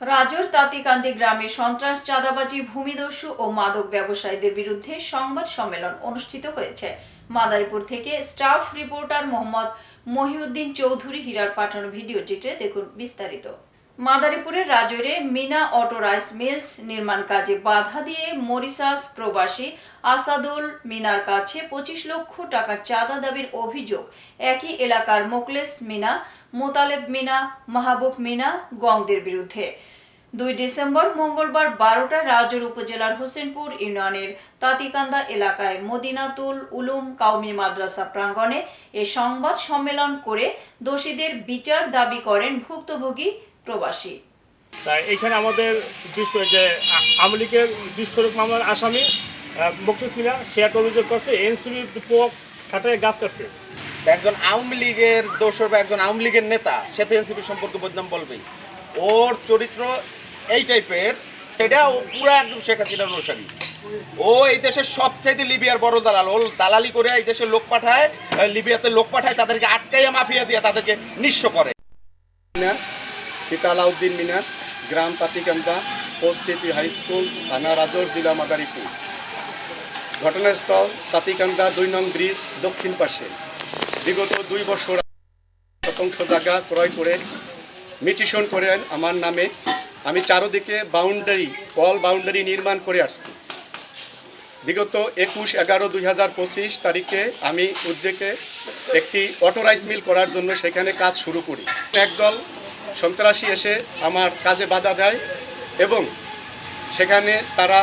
রাজর তাঁতিকান্দি গ্রামে সন্ত্রাস, চাঁদাবাজি, ভূমিদস্যু ও মাদক ব্যবসায়ীদের বিরুদ্ধে সংবাদ সম্মেলন অনুষ্ঠিত হয়েছে। মাদারীপুর থেকে স্টাফ রিপোর্টার মোহাম্মদ মহিউদ্দিন চৌধুরী হীরার পাঠানো ভিডিওটিতে দেখুন বিস্তারিত। মাদারীপুরের রাজরে মিনা অটো রাইস মিলস নির্মাণ কাজে বাধা দিয়ে মরিসাস প্রবাসী আসাদুল মিনার কাছে পঁচিশ লক্ষ টাকা চাঁদা দাবির অভিযোগ। একই এলাকার মোকলেস মিনা, মোতালেব মিনা, মাহবুব মিনা, গংদের বিরুদ্ধে। দুই ডিসেম্বর মঙ্গলবার বারোটায় রাজর উপজেলার হোসেনপুর ইউনিয়নের তাতিকান্দা এলাকায় মদিনাতুল উলুম কাউমি মাদ্রাসা প্রাঙ্গণে এ সংবাদ সম্মেলন করে দোষীদের বিচার দাবি করেন ভুক্তভোগী প্রবাসী। তাই এইখানে আমাদের যে আওয়ামী লীগের বিস্ফোরক মামলার আসামি মুক্তিস মিনা সে একটা অভিযোগ করছে এনসিবি পোক খাটায় গাছ কাটছে। একজন আওয়ামী লীগের দোসর বা একজন আওয়ামী লীগের নেতা সে তো এনসিপি সম্পর্কে বদনাম বলবেই। ওর চরিত্র এই টাইপের এটা ও পুরো একদম শেখ হাসিনার অনুসারী। ও এই দেশের সবচাইতে লিবিয়ার বড় দালাল। ও দালালি করে এই দেশে লোক পাঠায় লিবিয়াতে লোক পাঠায় তাদেরকে আটকাইয়া মাফিয়া দিয়ে তাদেরকে নিঃস্ব করে। পিতা আলাউদ্দিন মিনার, গ্রাম Patikanda post AP high school, থানা রাজর, জেলা মাদারীপুর। ঘটনাস্থল তাতিকান্দা দুই নং ব্রিজ, দক্ষিণ পাশে। বিগত দুই বছর শতাংশ জায়গা ক্রয় করে মিটিশন করে আমার নামে। আমি চারোদিকে বাউন্ডারি, ওয়াল বাউন্ডারি নির্মাণ করে আসছি। বিগত একুশ এগারো দুই হাজার পঁচিশ তারিখে আমি উদ্যোগে একটি অটোরাইস মিল করার জন্য সেখানে কাজ শুরু করি। একদল সন্ত্রাসী এসে আমার কাজে বাধা দেয় এবং সেখানে তারা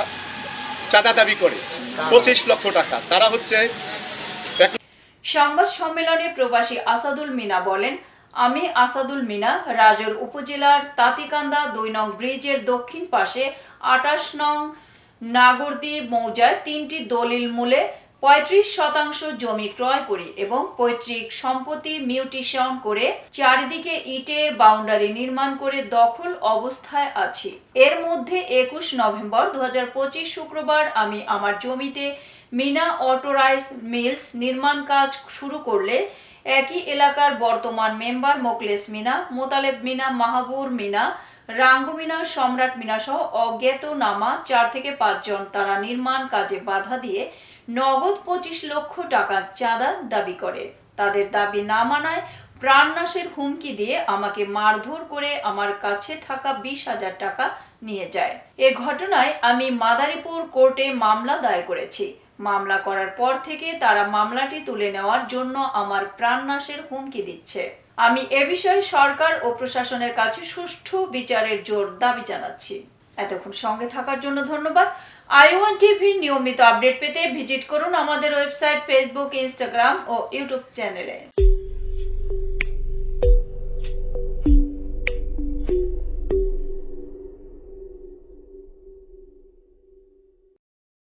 চাঁদা দাবি করে, পঁচিশ লক্ষ টাকা। তারা হচ্ছে সংবাদ সম্মেলনে প্রবাসী আসাদুল মিনা বলেন, আমি আসাদুল মিনা, রাজর উপজেলার তাতিকান্দা দুই নং ব্রিজের দক্ষিণ পাশে আটাশ নং নাগরদি মৌজায় তিনটি দলিল মূলে পঁয়ত্রিশ শতাংশ জমি ক্রয় করি এবং পৈতৃক সম্পত্তি মিউটিশন করে চারিদিকে ইটের বাউন্ডারি নির্মাণ করে দখল অবস্থায় আছি। এর মধ্যে একুশ নভেম্বর দু হাজার পঁচিশ শুক্রবার আমি আমার জমিতে মিনা অটোরাইস মিলস নির্মাণ কাজ শুরু করলে একই এলাকার বর্তমান মেম্বার মোকলেস মিনা, মোতালেব মিনা, মাহাবুর মিনা রাঙ্গু মিনা সম্রাট মিনা সহ অজ্ঞাতনামা চার থেকে পাঁচজন তারা নির্মাণ কাজে বাধা দিয়ে নগদ পঁচিশ লক্ষ টাকা চাঁদা দাবি করে। তাদের দাবি না মানায় প্রাণনাশের হুমকি দিয়ে আমাকে মারধর করে আমার কাছে থাকা বিশ হাজার টাকা নিয়ে যায়। এ ঘটনায় আমি মাদারীপুর কোর্টে মামলা দায়ের করেছি। মামলা করার পর থেকে তারা মামলাটি তুলে নেওয়ার জন্য আমার প্রাণনাশের হুমকি দিচ্ছে। আমি এ বিষয়ে সরকার ও প্রশাসনের কাছে সুষ্ঠু বিচারের জোর দাবি জানাচ্ছি। এতক্ষণ সঙ্গে থাকার জন্য ধন্যবাদ। আইওয়ান টিভি নিয়মিত আপডেট পেতে ভিজিট করুন আমাদের ওয়েবসাইট, ফেসবুক, ইনস্টাগ্রাম ও ইউটিউব চ্যানেলে।